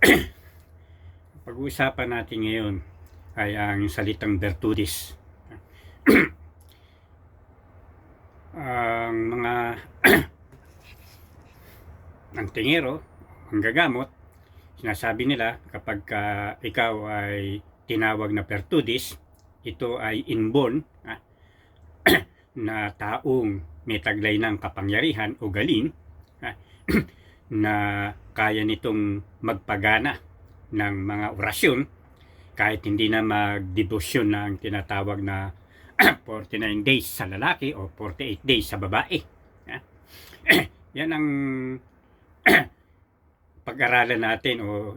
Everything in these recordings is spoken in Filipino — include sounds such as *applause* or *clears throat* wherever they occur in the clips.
*clears throat* Pag-uusapan natin ngayon ay ang salitang Bertudis. *clears throat* ang mga *clears throat* ang tingero, ang gagamot, sinasabi nila kapag ka ikaw ay tinawag na Bertudis, ito ay inborn ah, na taong may taglay ng kapangyarihan o galing ah, na kaya nitong magpagana ng mga orasyon kahit hindi na magdebosyon ng tinatawag na *clears throat* 49 days sa lalaki o 48 days sa babae. *clears throat* Yan ang *clears throat* pag-aralan natin o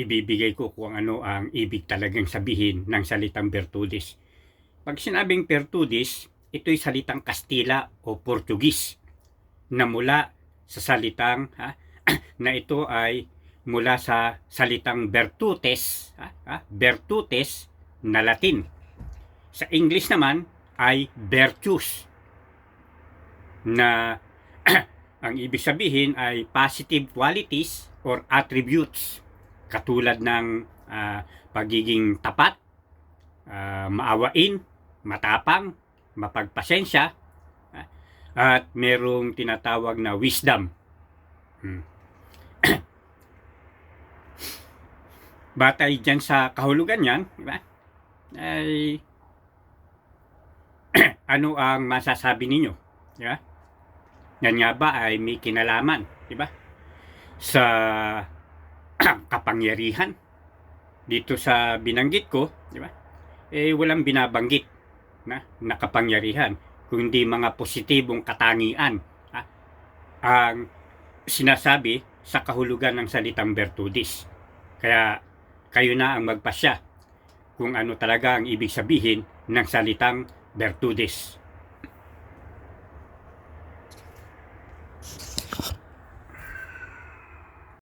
ibibigay ko kung ano ang ibig talagang sabihin ng salitang Bertudis. Pag sinabing Bertudis, ito'y salitang Kastila o Portugis na mula sa salitang ha, *clears throat* na ito ay mula sa salitang Bertutes, ha, ha, Bertutes na Latin. Sa English naman ay virtues na *clears throat* ang ibig sabihin ay positive qualities or attributes katulad ng ah, pagiging tapat, ah, maawain, matapang, mapagpasensya, at merong tinatawag na wisdom. Hmm. *coughs* Batay dyan sa kahulugan yan, di ba? Ay, *coughs* ano ang masasabi ninyo? Di ba? Yan nga ba ay may kinalaman, di ba? Sa *coughs* kapangyarihan. Dito sa binanggit ko, di ba? Eh walang binabanggit na nakapangyarihan, kundi mga positibong katangian ha? ang sinasabi sa kahulugan ng salitang Bertudis. Kaya kayo na ang magpasya kung ano talaga ang ibig sabihin ng salitang Bertudis.